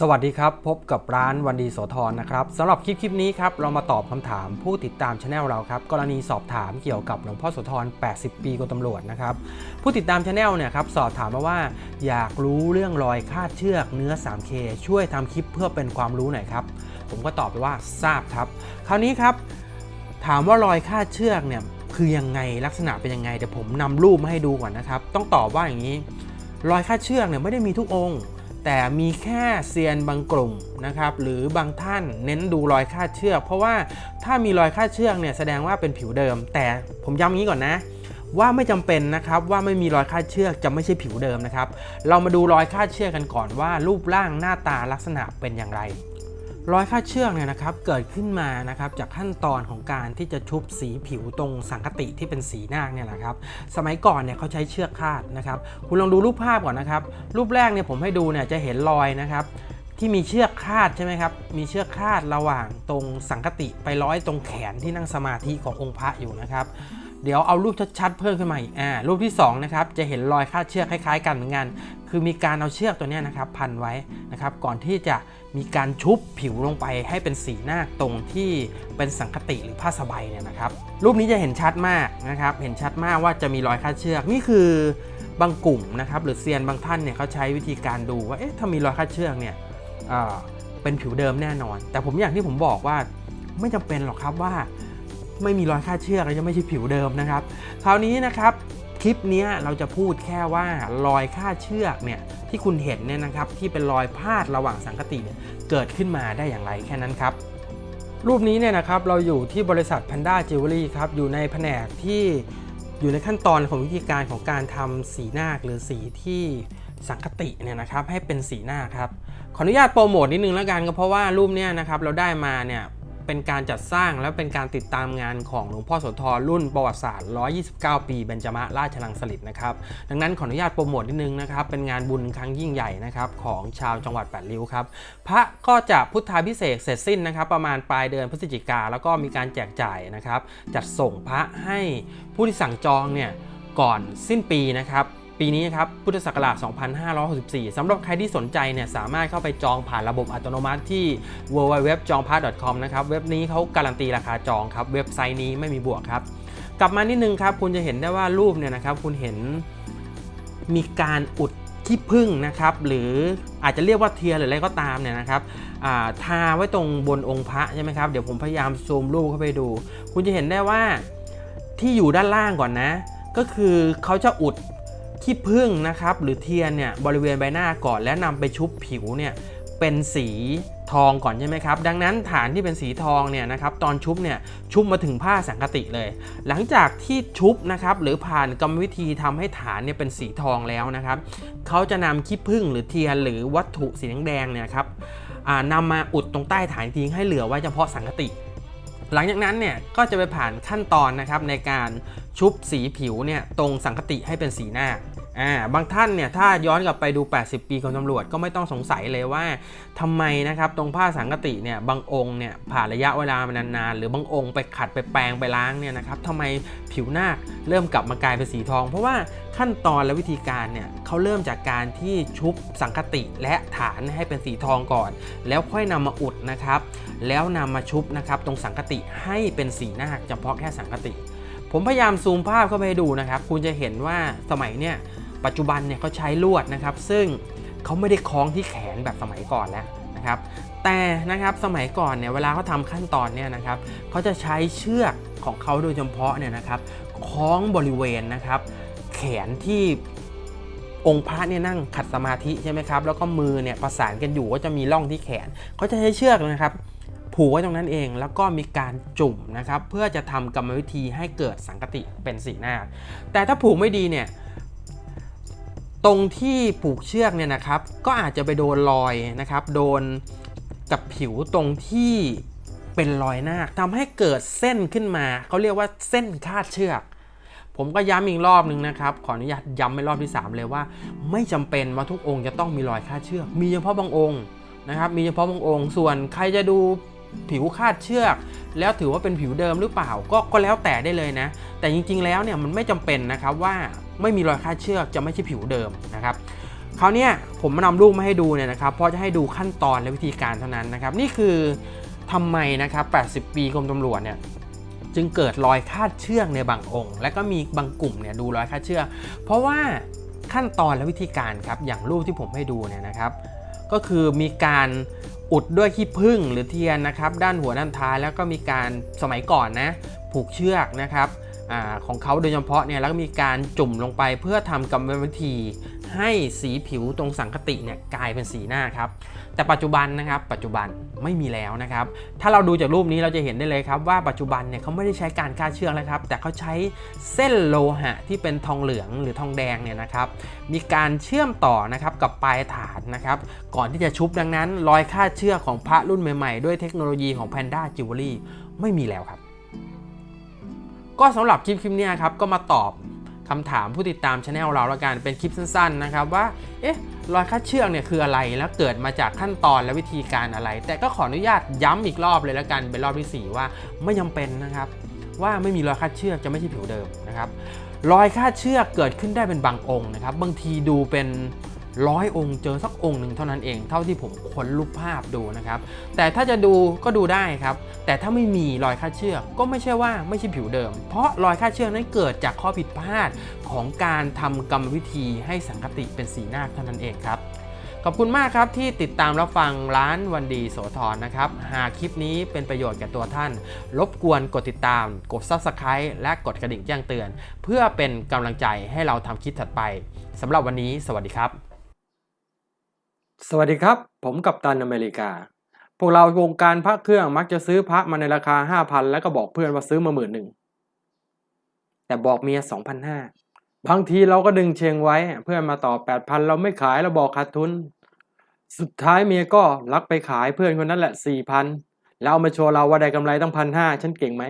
สวัสดีครับ พบกับร้านวันดีโสธรนะครับสำหรับคลิปคลิปนี้ครับเรามาตอบคำถามผู้ติดตามช anel เราครับกรณีสอบถามเกี่ยวกับหลวงพ่อโสธร 80 ปีกรมตำรวจนะครับผู้ติดตามช anel เนี่ยครับสอบถามมาว่า อยากรู้เรื่องรอยคาดเชือกเนื้อ 3K ช่วยทำคลิปเพื่อเป็นความรู้หน่อยครับ ผมก็ตอบไปว่าทราบครับ คราวนี้ครับ ถามว่ารอยคาดเชือกเนี่ยคือยังไงลักษณะเป็นยังไงเดี๋ยวผมนำรูปมาให้ดูก่อนนะครับต้องตอบว่าอย่างนี้ รอยคาดเชือกเนี่ยไม่ได้มีทุกองค์ แต่มีแค่เซียนบางกลุ่มนะครับหรือบางท่านเน้นดูรอยคาดเชือก เพราะว่าถ้ามีรอยคาดเชือกเนี่ยแสดงว่าเป็นผิวเดิม แต่ผมย้ำงนี้ก่อนนะว่าไม่จำเป็นนะครับว่าไม่มีรอยคาดเชือกจะไม่ใช่ผิวเดิมนะครับ เรามาดูรอยคาดเชือกกันก่อนว่ารูปร่างหน้าตาลักษณะเป็นอย่างไร รอยคาดเชือกเนี่ยนะครับเกิดขึ้นมานะครับจากขั้นตอนของการที่จะชุบสีผิวตรงสังคติที่เป็นสีนาคเนี่ยแหละครับสมัยก่อนเนี่ยเขาใช้เชือกคาดนะครับคุณลองดูรูปภาพก่อนนะครับรูปแรกเนี่ยผมให้ดูเนี่ยจะเห็นรอยนะครับที่มีเชือกคาดใช่ไหมครับ มีเชือกคาดระหว่างตรงสังคติไปร้อยตรงแขนที่นั่งสมาธิขององค์พระอยู่นะครับ เดี๋ยวเอารูปชัดๆเพิ่มขึ้นมาอีกอ่ารูปที่สองนะครับจะเห็นรอยคาดเชือกคล้ายๆ กันเหมือนกัน คือมีการเอาเชือกตัวนี้นะครับพันไว้นะครับก่อนที่จะมีการชุบผิวลงไปให้เป็นสีหน้าตรงที่เป็นสังคติหรือผ้าสบายเนี่ยนะครับรูปนี้จะเห็นชัดมากนะครับเห็นชัดมากว่าจะมีรอยคาดเชือกนี่คือบางกลุ่มนะครับหรือเซียนบางท่านเนี่ยเขาใช้วิธีการดูว่าเอ๊ะถ้ามีรอยคาดเชือกเนี่ยเอ่อเป็นผิวเดิมแน่นอน แต่ผมอย่างที่ผมบอกว่าไม่จำเป็นหรอกครับว่า ไม่มีรอยคาดเชือกแล้วจะไม่ใช่ผิวเดิมนะครับ คราวนี้นะครับคลิปนี้เราจะพูดแค่ว่ารอยคาดเชือกเนี่ยที่คุณเห็นเนี่ยนะครับที่เป็นรอยพาดระหว่างสังคติเนี่ยเกิดขึ้นมาได้อย่างไรแค่นั้นครับรูปนี้เนี่ยนะครับเราอยู่ที่บริษัท Panda Jewelry ครับอยู่ในแผนกที่อยู่ในขั้นตอนของวิธีการของการทำสีหน้าหรือสีที่สังคติเนี่ยนะครับให้เป็นสีหน้าครับขออนุญาตโปรโมทนิดนึงแล้วกันก็เพราะว่ารูปเนี้ยนะครับเราได้มาเนี่ย เป็นการจัดสร้างและเป็นการติดตามงานของหลวงพ่อโสธรรุ่นประวัติศาสตร์ 129 ปีเบญจมราชลังสฤษนะครับ ดังนั้นขออนุญาตโปรโมทนิดนึงนะครับ เป็นงานบุญครั้งยิ่งใหญ่นะครับของชาวจังหวัดแปดริ้วครับ พระก็จะพุทธาพิเศษเสร็จสิ้นนะครับประมาณปลายเดือนพฤศจิกาแล้วก็มีการแจกจ่ายนะครับจัดส่งพระให้ผู้ที่สั่งจองเนี่ยก่อนสิ้นปีนะครับ ปีนี้ครับพุทธศักราช 2564 สำหรับใครที่สนใจเนี่ยสามารถเข้าไปจองผ่านระบบอัตโนมัติที่ www.jongpa.com นะครับ เว็บนี้เขาการันตีราคาจองครับ เว็บไซต์นี้ไม่มีบวกครับ กลับมานิดนึงครับ คุณจะเห็นได้ว่ารูปเนี่ยนะครับ คุณเห็นมีการอุดขี้ผึ้งนะครับ หรืออาจจะเรียกว่าเทียนหรืออะไรก็ตามเนี่ยนะครับาทาไว้ตรงบนองค์พระใช่ไหมครับ เดี๋ยวผมพยายามซูมรูปเข้าไปดู คุณจะเห็นได้ว่าที่อยู่ด้านล่างก่อนนะ ก็คือเขาจะอุด ขี้ผึ้งนะครับหรือเทียนเนี่ยบริเวณใบหน้าก่อนแล้วนำไปชุบผิวเนี่ยเป็นสีทองก่อนใช่ไหมครับ ดังนั้นฐานที่เป็นสีทองเนี่ยนะครับตอนชุบเนี่ยชุบมาถึงผ้าสังกติเลย หลังจากที่ชุบนะครับหรือผ่านกรรมวิธีทำให้ฐานเนี่ยเป็นสีทองแล้วนะครับเขาจะนำขี้ผึ้งหรือเทียนหรือวัตถุสีแดงเนี่ยครับนำมาอุดตรงใต้ฐานทิ้งให้เหลือไว้เฉพาะสังกติ หลังจากนั้นเนี่ยก็จะไปผ่านขั้นตอนนะครับในการชุบสีผิวเนี่ยตรงสังคติให้เป็นสีหน้า อ่าบางท่านเนี่ยถ้าย้อนกลับไปดู 80 ปีของตำรวจก็ไม่ต้องสงสัยเลยว่าทำไมนะครับตรงผ้าสังคติเนี่ยบางองค์เนี่ยผ่านระยะเวลามานานๆ หรือบางองค์ไปขัดไปแปรงไปล้างเนี่ยนะครับทำไมผิวหน้าเริ่มกลับมากลายเป็นสีทอง เพราะว่าขั้นตอนและวิธีการเนี่ยเขาเริ่มจากการที่ชุบสังคติและฐานให้เป็นสีทองก่อน แล้วค่อยนำมาอุดนะครับแล้วนำมาชุบนะครับตรงสังคติให้เป็นสีหน้าเฉพาะแค่สังคติ ผมพยายามซูมภาพเข้าไปดูนะครับคุณจะเห็นว่าสมัยเนี่ย ปัจจุบันเนี่ยเขาใช้ลวดนะครับ ซึ่งเขาไม่ได้คล้องที่แขนแบบสมัยก่อนแล้วนะครับแต่นะครับสมัยก่อนเนี่ยเวลาเขาทำขั้นตอนเนี่ยนะครับเขาจะใช้เชือกของเขาโดยเฉพาะเนี่ยนะครับคล้องบริเวณนะครับ แขนที่องค์พระเนี่ยนั่งขัดสมาธิใช่ไหมครับแล้วก็มือเนี่ยประสานกันอยู่ก็จะมีร่องที่แขนเขาจะใช้เชือกนะครับ ผูกไว้ตรงนั้นเองแล้วก็มีการจุ่มนะครับ เพื่อจะทำกรรมวิธีให้เกิดสังกติเป็นสีหน้า แต่ถ้าผูกไม่ดีเนี่ย ตรงที่ผูกเชือกเนี่ยนะครับ ก็อาจจะไปโดนรอยนะครับ โดนกับผิวตรงที่เป็นรอยหน้าคทำให้เกิดเส้นขึ้นมาเขาเรียกว่าเส้นคาดเชือก ผมก็ย้ำอีกรอบหนึ่งนะครับ ขออนุญาตย้ำไปรอบที่ 3 เลยว่า ไม่จำเป็นว่าทุกองค์จะต้องมีรอยคาดเชือก มีเฉพาะบางองค์นะครับ มีเฉพาะบางองค์ ส่วนใครจะดูผิวคาดเชือก แล้วถือว่าเป็นผิวเดิมหรือเปล่า ก็ก็แล้วแต่ได้เลยนะ แต่จริง ๆ แล้วเนี่ยมันไม่จำเป็นนะครับว่า ไม่มีรอยคาดเชือกจะไม่ใช่ผิวเดิมนะครับคราวเนี้ยผมมานำรูปมาให้ดูเนี่ยนะครับเพราะจะให้ดูขั้นตอนและวิธีการเท่านั้นนะครับ นี่คือทำไมนะครับ 80 ปีกรมตำรวจเนี่ยจึงเกิดรอยคาดเชือกในบางองค์ และก็มีบางกลุ่มเนี่ยดูรอยคาดเชือกเพราะว่าขั้นตอนและวิธีการครับอย่างรูปที่ผมให้ดูเนี่ยนะครับ ก็คือมีการอุดด้วยขี้ผึ้งหรือเทียนนะครับ ด้านหัวด้านท้ายแล้วก็มีการสมัยก่อนนะผูกเชือกนะครับ อของเขาโดยเฉพาะเนี่ยแล้วก็มีการจุ่มลงไปเพื่อทำกรรมวิธีให้สีผิวตรงสังคติเนี่ยกลายเป็นสีหน้าครับ แต่ปัจจุบันนะครับ ปัจจุบันไม่มีแล้วนะครับ ถ้าเราดูจากรูปนี้เราจะเห็นได้เลยครับว่าปัจจุบันเนี่ยเขาไม่ได้ใช้การคาเชือกแล้วครับ แต่เขาใช้เส้นโลหะที่เป็นทองเหลืองหรือทองแดงเนี่ยนะครับ มีการเชื่อมต่อนะครับกับปลายฐานนะครับ ก่อนที่จะชุบดังนั้น รอยคาเชือกของพระรุ่นใหม่ๆ ด้วยเทคโนโลยีของ Panda Jewelry ไม่มีแล้วครับ ก็สำหรับคลิปคลิปนี้ครับก็มาตอบคำถามผู้ติดตามช anel เราแล้วกันเป็นคลิปสั้นๆนะครับว่าเอ๊ะรอยคาดเชือกเนี่ยคืออะไรแล้วเกิดมาจากขั้นตอนและวิธีการอะไร แต่ก็ขออนุญาตย้ำอีกรอบเลยแล้วกันเป็นรอบที่ 4 ว่าไม่จำเป็นนะครับว่าไม่มีรอยคาดเชือกจะไม่ใช่ผิวเดิมนะครับรอยคาดเชือกเกิดขึ้นได้เป็นบางองค์นะครับบางทีดูเป็น ร้อยองค์เจอสักองค์หนึ่งเท่านั้นเอง เท่าที่ผมค้นรูปภาพดูนะครับ แต่ถ้าจะดูก็ดูได้ครับ แต่ถ้าไม่มีรอยคาดเชือกก็ไม่ใช่ว่าไม่ใช่ผิวเดิม เพราะรอยคาดเชือกนั้นเกิดจากข้อผิดพลาดของการทำกรรมวิธีให้สังคติเป็นสีหน้าคเท่านั้นเองครับขอบคุณมากครับที่ติดตามรับฟังร้านวันดีโสธรนะครับ หากคลิปนี้เป็นประโยชน์แก่ตัวท่าน รบกวนกดติดตาม กด Subscribe และกดกระดิ่งแจ้งเตือน เพื่อเป็นกำลังใจให้เราทำคลิปถัดไปสำหรับวันนี้ สวัสดีครับ สวัสดีครับ ผมกัปตันอเมริกา พวกเราวงการพระเครื่องมักจะซื้อพระมาในราคา 5,000 แล้วก็บอกเพื่อนว่าซื้อมาหมื่นหนึ่งแต่บอกเมีย2,500 บางทีเราก็ดึงเชงไว้เพื่อนมาต่อ 8,000 เราไม่ขายเราบอกขาดทุน สุดท้ายเมียก็ลักไปขายเพื่อนคนนั้นแหละ 4,000 แล้วเอามาโชว์เราว่าได้กำไรตั้งพันห้าฉันเก่งไหม